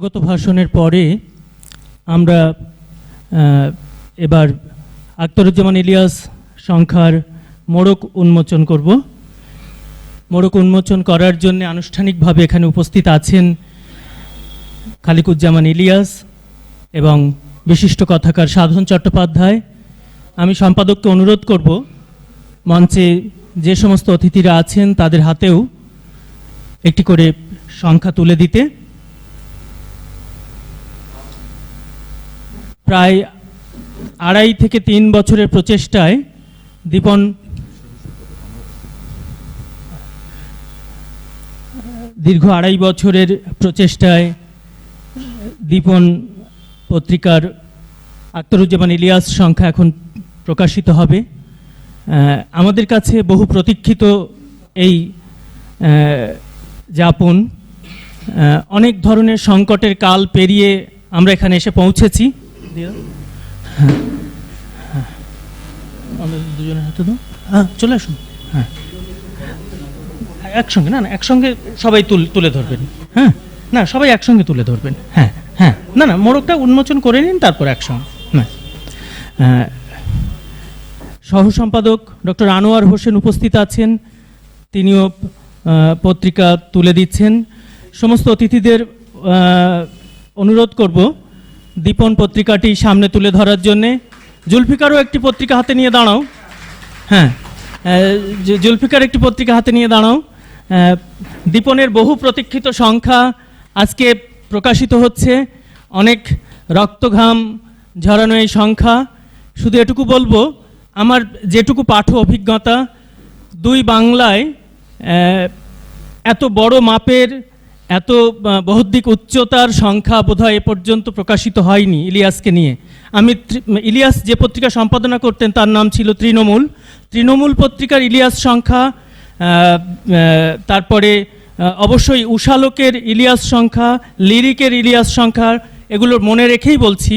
স্বাগত ভাষণের পরে আমরা এবার আখতারুজ্জামান ইলিয়াস সংখ্যার মোড়ক উন্মোচন করব। মোড়ক উন্মোচন করার জন্য আনুষ্ঠানিকভাবে এখানে উপস্থিত আছেন খালিকুজ্জামান ইলিয়াস এবং বিশিষ্ট কথাকার সাধন চট্টোপাধ্যায়। আমি সম্পাদককে অনুরোধ করব, মঞ্চে যে সমস্ত অতিথিরা আছেন তাদের হাতেও একটি করে সংখ্যা তুলে দিতে। প্রায় আড়াই থেকে তিন বছরের প্রচেষ্টায় দীপন দীর্ঘ আড়াই বছরের প্রচেষ্টায় দীপন পত্রিকার আক্তারুজ্জামান ইলিয়াস সংখ্যা এখন প্রকাশিত হবে। আমাদের কাছে বহু প্রতীক্ষিত এই যাপন অনেক ধরনের সংকটের কাল পেরিয়ে আমরা এখানে এসে পৌঁছেছি। হ্যাঁ হ্যাঁ আমাদের দুজনের হাতে দাও। হ্যাঁ চলে আসুন। হ্যাঁ। একসঙ্গে না না একসঙ্গে সবাই তুলে ধরবেন। হ্যাঁ। না সবাই একসঙ্গে তুলে ধরবেন। হ্যাঁ হ্যাঁ। না না মোড়কটা উন্মোচন করে নিন তারপর একসঙ্গে। হ্যাঁ সহ সম্পাদক ডক্টর আনোয়ার হোসেন উপস্থিত আছেন। তিনিও পত্রিকা তুলে দিচ্ছেন। সমস্ত অতিথিদের অনুরোধ করব দীপন পত্রিকাটি সামনে তুলে ধরার জন্যে। জুলফিকারও একটি পত্রিকা হাতে নিয়ে দাঁড়াও। হ্যাঁ জুলফিকার একটি পত্রিকা হাতে নিয়ে দাঁড়াও। দীপনের বহু প্রতীক্ষিত সংখ্যা আজকে প্রকাশিত হচ্ছে। অনেক রক্তঘাম ঝরানো এই সংখ্যা। শুধু এটুকু বলব, আমার যেটুকু পাঠ অভিজ্ঞতা, দুই বাংলায় এত বড় মাপের এত আহ, বহুদিক উচ্চতার সংখ্যা বোধহয় এ পর্যন্ত প্রকাশিত হয়নি ইলিয়াসকে নিয়ে। আমি ইলিয়াস যে পত্রিকা সম্পাদনা করতেন তার নাম ছিল তৃণমূল। তৃণমূল পত্রিকার ইলিয়াস সংখ্যা তারপরে অবশ্যই উষালোকের ইলিয়াস সংখ্যা লিরিকের ইলিয়াস সংখ্যা এগুলো মনে রেখেই বলছি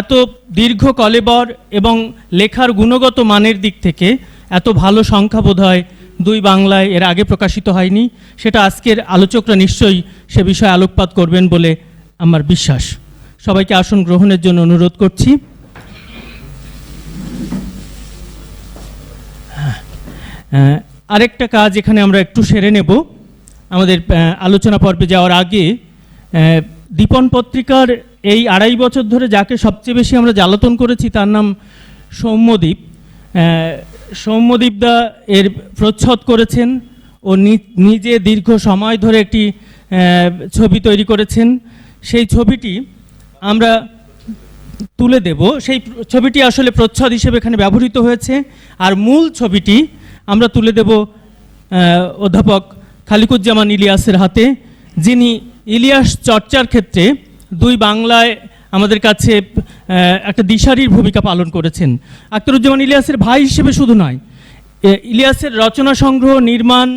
এত দীর্ঘ কলেবর এবং লেখার গুণগত মানের দিক থেকে এত ভালো সংখ্যা বোধহয় দুই বাংলায় এর আগে প্রকাশিত হয়নি। সেটা আজকের আলোচকরা নিশ্চয়ই সে বিষয়ে আলোকপাত করবেন বলে আমার বিশ্বাস। সবাইকে আসন গ্রহণের জন্য অনুরোধ করছি। আরেকটা কাজ এখানে আমরা একটু সেরে নেব। আমাদের আলোচনা পর্বে যাওয়ার আগে দীপন পত্রিকার এই আড়াই বছর ধরে যাকে সবচেয়ে বেশি আমরা জ্বালাতন করেছি তার নাম সৌম্যদীপ। আহ, সৌম্যদীপদা এর প্রচ্ছদ করেছেন ও নিজে দীর্ঘ সময় ধরে একটি ছবি তৈরি করেছেন। সেই ছবিটি আমরা তুলে দেব। সেই ছবিটি আসলে প্রচ্ছদ হিসেবে এখানে ব্যবহৃত হয়েছে। আর মূল ছবিটি আমরা তুলে দেব অধ্যাপক খালিকুজ্জামান ইলিয়াসের হাতে, যিনি ইলিয়াস চর্চার ক্ষেত্রে দুই বাংলায় আমাদের কাছে একটা দিশারির ভূমিকা পালন করেছেন আখতারুজ্জামান ইলিয়াসের ভাই হিসেবে শুধু নয় ইলিয়াসের রচনা সংগ্রহ, নির্মাণ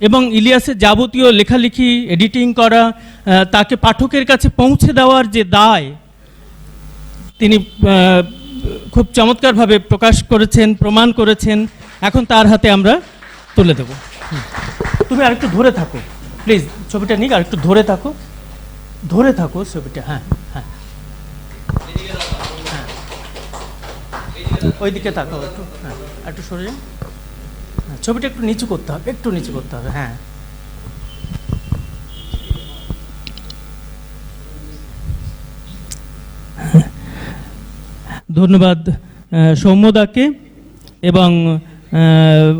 এবং ইলিয়াসের যাবতীয় লেখালেখি, এডিটিং করা তাকে পাঠকের কাছে পৌঁছে দেওয়ার যে দায়, তিনি খুব চমৎকারভাবে প্রকাশ করেছেন, প্রমাণ করেছেন এখন তার হাতে আমরা তুলে দেব। তুমি আরেকটু ধরে থাকো প্লিজ, ছবিটা নিক, আরেকটু ধরে থাকো ধরে থাকো ছবিটা হ্যাঁ হ্যাঁ। ওই দিকে তাকাও একটু। হ্যাঁ একটু সরে। হ্যাঁ, ছবিটা একটু নিচু করতে হবে একটু নিচু করতে হবে হ্যাঁ। ধন্যবাদ সৌম্যদাকে এবং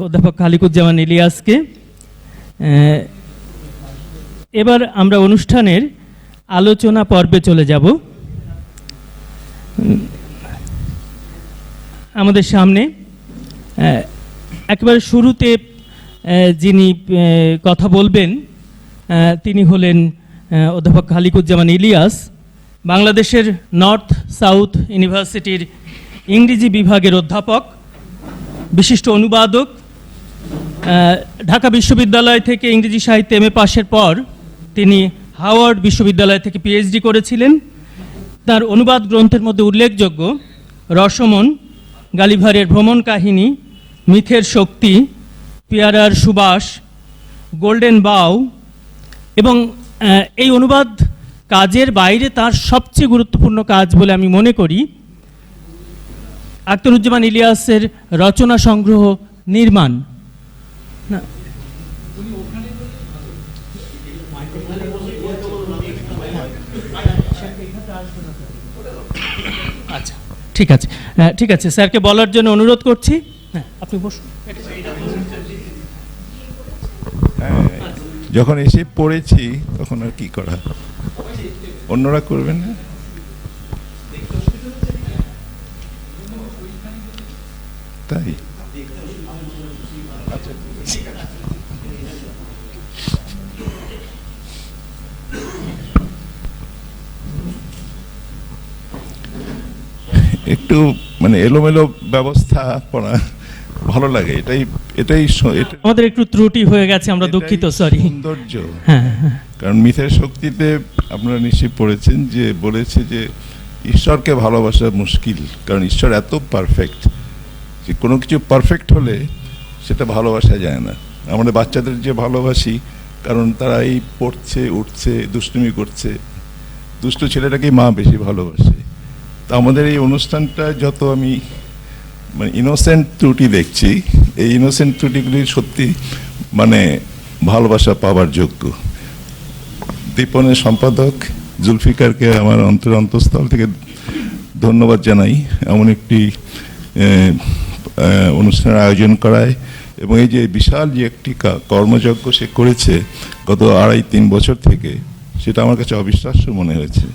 অধ্যাপক খালিকুজ্জামান ইলিয়াসকে। এবার আমরা অনুষ্ঠানের আলোচনা পর্বে চলে যাব। আমাদের সামনে একেবারে শুরুতে যিনি কথা বলবেন তিনি হলেন অধ্যাপক খালিকুজ্জামান ইলিয়াস, বাংলাদেশের নর্থ সাউথ ইউনিভার্সিটির ইংরেজি বিভাগের অধ্যাপক, বিশিষ্ট অনুবাদক ঢাকা বিশ্ববিদ্যালয় থেকে ইংরেজি সাহিত্যে এম এ পাশের পর তিনি হাওয়ার্ড বিশ্ববিদ্যালয় থেকে পিএইচডি করেছিলেন। তার অনুবাদ গ্রন্থের মধ্যে উল্লেখযোগ্য রসমন গালিভারের ভ্রমণ কাহিনী, মিথের শক্তি, পেয়ারার সুবাস, গোল্ডেন বাউ এবং এই অনুবাদ কাজের বাইরে তার সবচেয়ে গুরুত্বপূর্ণ কাজ বলে আমি মনে করি। আক্তরুজ্জামান ইলিয়াসের রচনা সংগ্রহ, নির্মাণ। ঠিক আছে। ঠিক আছে, স্যারকে বলার জন্য অনুরোধ করছি। হ্যাঁ আপনি বসুন। যখন এসে পড়েছি, তখন আর কি করা? অন্যরা করবেন তাই? একটু মানে এলোমেলো ব্যবস্থা করা ভালো লাগে। এটাই এটাই আমাদের একটু ত্রুটি হয়ে গেছে আমরা দুঃখিত সরি সৌন্দর্য। হ্যাঁ হ্যাঁ কারণ মিথের শক্তিতে আপনারা নিশ্চয়ই পড়েছেন যে বলেছে যে ঈশ্বরকে ভালোবাসা মুশকিল কারণ ঈশ্বর এত পারফেক্ট যে কোনো কিছু পারফেক্ট হলে সেটা ভালোবাসা যায় না। আমাদের বাচ্চাদের যে ভালোবাসি কারণ তারা এই পড়ছে উঠছে দুষ্টুমি করছে। দুষ্ট ছেলেটাকেই মা বেশি ভালোবাসে। আমাদের এই অনুষ্ঠানটা যত আমি মানে ইনোসেন্ট ত্রুটি দেখছি, এই ইনোসেন্ট ত্রুটিগুলি সত্যি মানে ভালোবাসা পাওয়ার যোগ্য। দীপনের সম্পাদক জুলফিকারকে আমার অন্তর অন্তঃস্থল থেকে ধন্যবাদ জানাই। এমন একটি অনুষ্ঠানের আয়োজন করায় এবং এই যে বিশাল যে একটি কর্মযজ্ঞ সে করেছে গত আড়াই তিন বছর থেকে, সেটা আমার কাছে অবিশ্বাস্য মনে হয়েছে।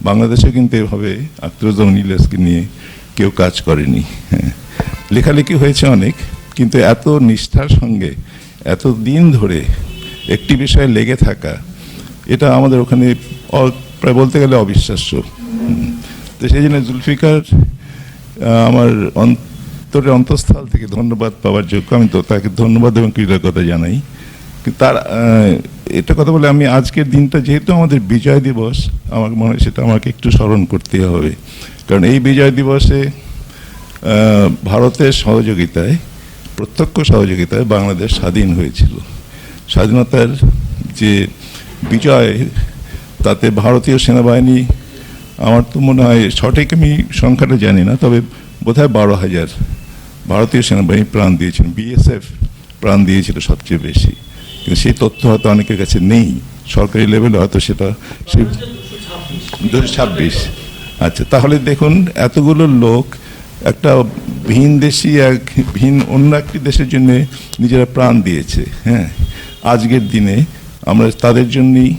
বাংলাদেশে কিন্তু এভাবে আক্তরুজ্জামান ইলিয়াসকে নিয়ে কেউ কাজ করেনি। হ্যাঁ। লেখালেখি হয়েছে অনেক, কিন্তু এত নিষ্ঠার সঙ্গে, এত দিন ধরে একটি বিষয়ে লেগে থাকা, এটা আমাদের ওখানে প্রায় বলতে গেলে অবিশ্বাস্য। তো সেই জন্য জুলফিকার আমার অন্তরের অন্তঃস্থল থেকে ধন্যবাদ পাওয়ার যোগ্য। আমি তো তাকে ধন্যবাদ এবং কৃতজ্ঞতা জানাই। তার এটা কথা বলে, আমি আজকের দিনটা যেহেতু আমাদের বিজয় দিবস, আমার মনে হয় সেটা আমাকে একটু স্মরণ করতে হবে। কারণ এই বিজয় দিবসে ভারতের সহযোগিতায়, প্রত্যক্ষ সহযোগিতায় বাংলাদেশ স্বাধীন হয়েছিল। স্বাধীনতার যে বিজয়, তাতে ভারতীয় সেনাবাহিনী, আমার তো মনে হয় সঠিক আমি সংখ্যাটা জানি না, তবে বোধহয় বারো হাজার ভারতীয় সেনাবাহিনী প্রাণ দিয়েছিল, বিএসএফ প্রাণ দিয়েছিল সবচেয়ে বেশি। কিন্তু সেই তথ্য হয়তো অনেকের কাছে নেই। সরকারি লেভেলে হয়তো সেটা দুশো ছাব্বিশ। আচ্ছা তাহলে দেখুন, এতগুলো লোক, একটা ভিন দেশি এক, ভিন অন্য একটি দেশের জন্য নিজেরা প্রাণ দিয়েছে হ্যাঁ। আজকের দিনে আমরা তাদের জন্যই,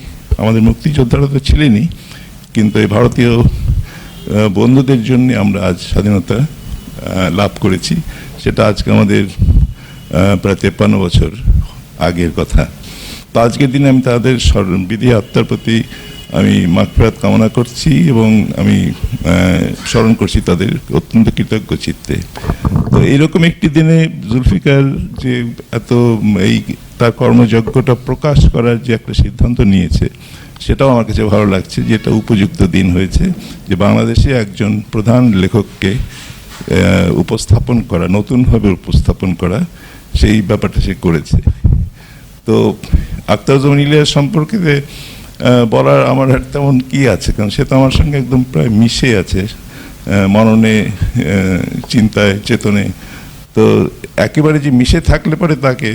আমাদের মুক্তিযোদ্ধারা তো ছিলেনই, কিন্তু এই ভারতীয় বন্ধুদের জন্য আমরা আজ স্বাধীনতা লাভ করেছি। সেটা আজকে আমাদের প্রায় তেপ্পান্ন বছর আগের কথা। তো আজকের দিনে আমি তাদের স্মরণ, বিধি আত্মার প্রতি আমি মাগফিরাত কামনা করছি এবং আমি স্মরণ করছি তাদের অত্যন্ত কৃতজ্ঞ চিত্তে। তো এইরকম একটি দিনে জুলফিকার যে এত, এই তার কর্মযজ্ঞটা প্রকাশ করার যে একটা সিদ্ধান্ত নিয়েছে, সেটাও আমার কাছে ভালো লাগছে যে এটা উপযুক্ত দিন হয়েছে যে বাংলাদেশে একজন প্রধান লেখককে উপস্থাপন করা, নতুনভাবে উপস্থাপন করা, সেই ব্যাপারটা সে করেছে। তো আখতারুজ্জামান ইলিয়াস সম্পর্কে বলার আমার আর তেমন কী আছে? কারণ সে তো আমার সঙ্গে একদম প্রায় মিশে আছে মননে চিন্তায়, চেতনে। তো একেবারে যে মিশে থাকলে পরে তাকে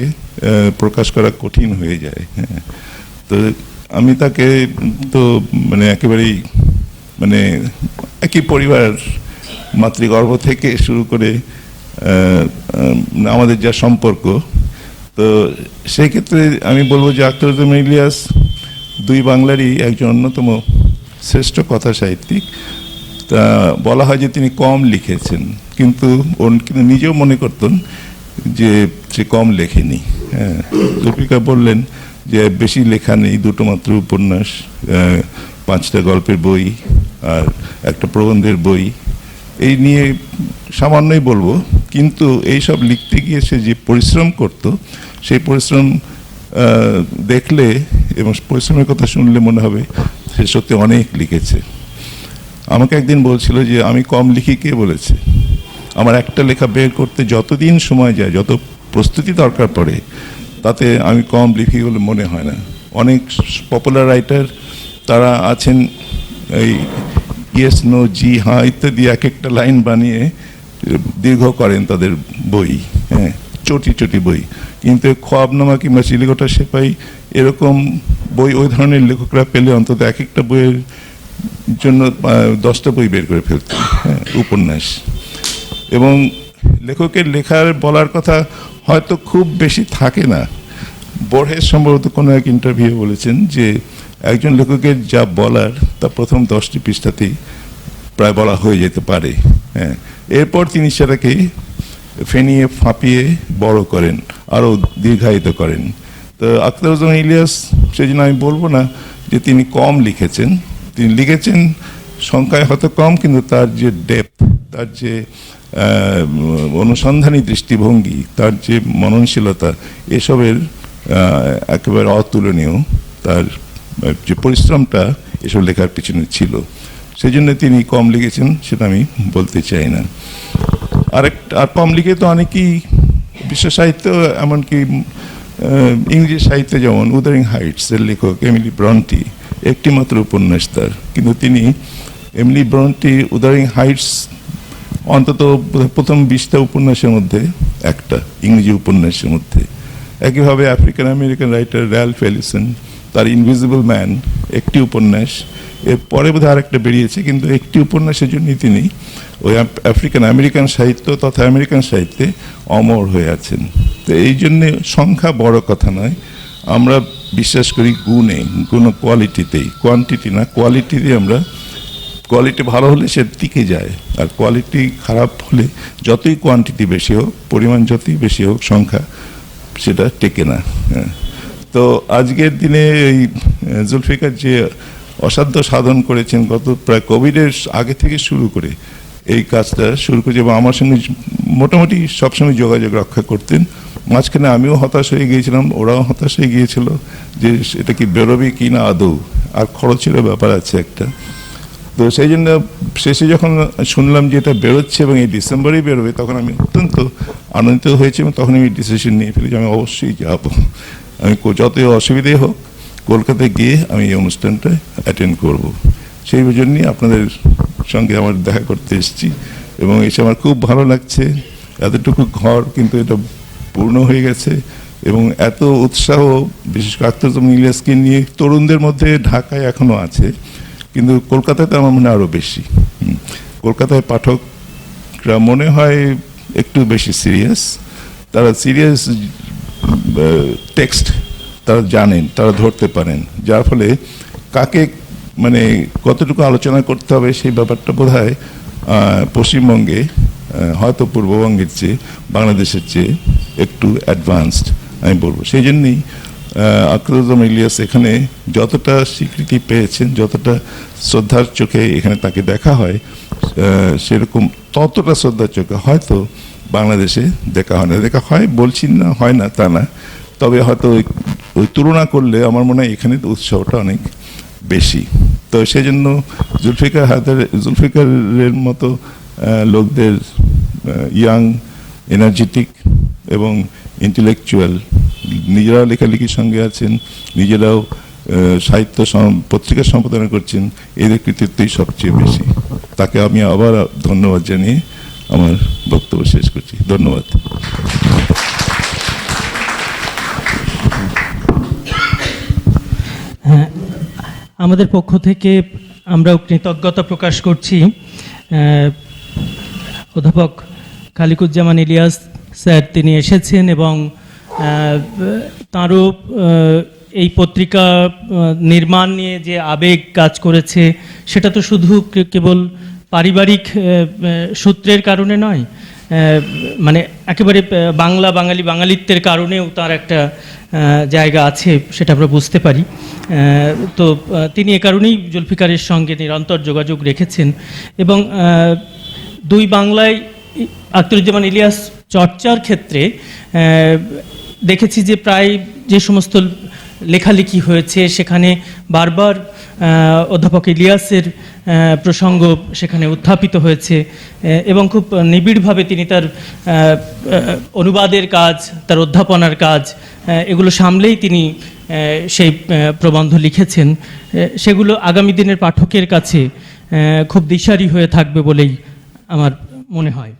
প্রকাশ করা কঠিন হয়ে যায় হ্যাঁ। তো আমি তাকে, তো মানে একেবারেই মানে একই পরিবার, মাতৃগর্ভ থেকে শুরু করে আমাদের যা সম্পর্ক তো সেই ক্ষেত্রে আমি বলব যে আখতারুজ্জামান ইলিয়াস, দুই বাংলারই একজন অন্যতম শ্রেষ্ঠ কথা সাহিত্যিক। তা বলা হয় যে তিনি কম লিখেছেন, কিন্তু কিন্তু নিজেও মনে করতেন যে সে কম লেখেনি। হ্যাঁ দীপিকা বললেন যে বেশি লেখা নেই, দুটো মাত্র উপন্যাস পাঁচটা গল্পের বই আর একটা প্রবন্ধের বই। এই নিয়ে সামান্যই বলব, কিন্তু এই সব লিখতে গিয়ে সে যে পরিশ্রম করত, সেই পরিশ্রম দেখলে এবং পরিশ্রমের কথা শুনলে মনে হবে সে সত্যি অনেক লিখেছে। আমাকে একদিন বলছিল যে, আমি কম লিখি কে বলেছে? আমার একটা লেখা বের করতে যতদিন সময় যায়, যত প্রস্তুতি দরকার পড়ে, তাতে আমি কম লিখি বলে মনে হয় না। অনেক পপুলার রাইটার তারা আছেন এই ইয়েস নো জি হ্যাঁ ইত্যাদি এক একটা লাইন বানিয়ে দীর্ঘ করেন তাদের বই হ্যাঁ চটি চটি বই কিন্তু খোয়াবনামা কিংবা চিলিকোটা সেপাই এরকম বই ওই ধরনের লেখকরা পেলে অন্তত এক একটা বইয়ের জন্য দশটা বই বের করে ফেলতেন হ্যাঁ উপন্যাস এবং লেখকের লেখার বলার কথা হয়তো খুব বেশি থাকে না বোর্হেস সম্ভবত কোনো এক ইন্টারভিউ বলেছেন যে একজন লেখকের যা বলার, তা প্রথম দশটি পৃষ্ঠাতেই প্রায় বলা হয়ে যেতে পারে হ্যাঁ। এরপর তিনি সেটাকে ফেনিয়ে, ফাঁপিয়ে বড় করেন, আরও দীর্ঘায়িত করেন। তো আখতারুজ্জামান ইলিয়াস সেজন্য আমি বলব না যে তিনি কম লিখেছেন। তিনি লিখেছেন সংখ্যায় হয়তো কম, কিন্তু তার যে ডেপথ তার যে অনুসন্ধানী দৃষ্টিভঙ্গি, তার যে মননশীলতা, এসবের একেবারে অতুলনীয় তার যে পরিশ্রমটা এসব লেখার পিছনে ছিল সেই জন্য তিনি কম লিখেছেন, সেটা আমি বলতে চাই না। আরেক আর কম লিখে তো অনেকেই বিশ্ব সাহিত্য, এমনকি ইংরেজি সাহিত্যে যেমন উদারিং হাইটস এর লেখক এমিলি ব্রন্টি একটি মাত্র উপন্যাস তার। কিন্তু তিনি এমিলি ব্রন্টি উদারিং হাইটস অন্তত প্রথম বিশটা উপন্যাসের মধ্যে একটা, ইংরেজি উপন্যাসের মধ্যে। একইভাবে African American writer Ralph Ellison তার ইনভিজিবল ম্যান একটি উপন্যাস। এর পরে বোধ বোধহয় আরেকটা বেরিয়েছে, কিন্তু একটি উপন্যাসের জন্যই তিনি ওই আফ্রিকান আমেরিকান সাহিত্য তথা আমেরিকান সাহিত্যে অমর হয়ে আছেন। তো এই জন্যে সংখ্যা বড় কথা নয়। আমরা বিশ্বাস করি গুণে কোনো কোয়ালিটিতেই কোয়ান্টিটি না কোয়ালিটিতে আমরা কোয়ালিটি ভালো হলে সে টিকে যায়, আর কোয়ালিটি খারাপ হলে যতই কোয়ান্টিটি বেশি হোক, পরিমাণ যতই বেশি হোক, সংখ্যা সেটা টেকে না হ্যাঁ। তো আজকের দিনে এই জুলফিকার যে অসাধ্য সাধন করেছেন গত প্রায় কোভিডের আগে থেকে শুরু করে এই কাজটা শুরু করেছে এবং আমার সঙ্গে মোটামুটি সবসময় যোগাযোগ রক্ষা করতেন। মাঝখানে আমিও হতাশ হয়ে গিয়েছিলাম, ওরাও হতাশ হয়ে গিয়েছিল যে এটা কি বেরোবে কি না আদৌ, আর খরচেরও ব্যাপার আছে একটা। তো সেই জন্য শেষে যখন শুনলাম যে এটা বেরোচ্ছে এবং এই ডিসেম্বরেই বেরোবে, তখন আমি অত্যন্ত আনন্দিত হয়েছি এবং তখন আমি ডিসিশন নিয়ে ফেলি যে আমি অবশ্যই যাব। আমি যতই অসুবিধে হোক, কলকাতায় গিয়ে আমি এই অনুষ্ঠানটা অ্যাটেন্ড করব। সেই জন্যই আপনাদের সঙ্গে আমার দেখা করতে এসেছি এবং এসে আমার খুব ভালো লাগছে। এতটুকু ঘর কিন্তু এটা পূর্ণ হয়ে গেছে এবং এত উৎসাহ, বিশেষ করে আখতারুজ্জামান ইলিয়াসকে নিয়ে তরুণদের মধ্যে ঢাকায় এখনও আছে। কিন্তু কলকাতাতে আমার মনে আরও বেশি। কলকাতায় পাঠকরা মনে হয় একটু বেশি সিরিয়াস তারা সিরিয়াস টেক্সট তারা জানেন, তারা ধরতে পারেন। যার ফলে কাকে মানে কতটুকু আলোচনা করতে হবে সেই ব্যাপারটা বোধ হয় পশ্চিমবঙ্গে হয়তো পূর্ববঙ্গের চেয়ে, বাংলাদেশের চেয়ে একটু অ্যাডভান্সড আমি বলব। সেই জন্যই আকরুজ্জাম ইলিয়াস এখানে যতটা স্বীকৃতি পেয়েছেন, যতটা শ্রদ্ধার চোখে এখানে তাকে দেখা হয় সেরকম ততটা শ্রদ্ধার চোখে হয়তো বাংলাদেশে দেখা হয় না। দেখা হয়, বলছি না, হয় না, তা না। তবে হয়তো ওই ওই তুলনা করলে আমার মনে হয় এখানে উৎসাহটা অনেক বেশি। তো সেই জন্য জুলফিকার হায়দার, জুলফিকারের মতো লোকদের ইয়াং এনার্জেটিক এবং ইন্টেলেকচুয়াল নিজেরাও লেখালেখির সঙ্গে আছেন, নিজেরাও সাহিত্য পত্রিকা সম্পাদনা করছেন, এদের কৃতিত্বই সবচেয়ে বেশি। তাকে আমি আবার ধন্যবাদ জানিয়ে আমার বক্তব্য শেষ করছি। ধন্যবাদ। হ্যাঁ আমাদের পক্ষ থেকে আমরাও কৃতজ্ঞতা প্রকাশ করছি অধ্যাপক খালিকুজ্জামান ইলিয়াস স্যার তিনি এসেছেন এবং তাঁরও এই পত্রিকা নির্মাণ নিয়ে যে আবেগ কাজ করেছে, সেটা তো শুধু কেবল পারিবারিক সূত্রের কারণে নয় মানে একেবারে বাংলা বাঙালি বাঙালিত্বের কারণেও তার একটা জায়গা আছে সেটা আমরা বুঝতে পারি। তো তিনি এ কারণেই জুলফিকারের সঙ্গে নিরন্তর যোগাযোগ রেখেছেন এবং দুই বাংলায় আখতারুজ্জামান ইলিয়াস চর্চার ক্ষেত্রে দেখেছি যে প্রায় যে সমস্ত লেখালেখি হয়েছে সেখানে বারবার অধ্যাপক ইলিয়াসের প্রসঙ্গ সেখানে উত্থাপিত হয়েছে এবং খুব নিবিড়ভাবে তিনি তার অনুবাদের কাজ, তার অধ্যাপনার কাজ এগুলো সামলেই তিনি সেই প্রবন্ধ লিখেছেন। সেগুলো আগামী দিনের পাঠকের কাছে খুব দিশারি হয়ে থাকবে বলেই আমার মনে হয়।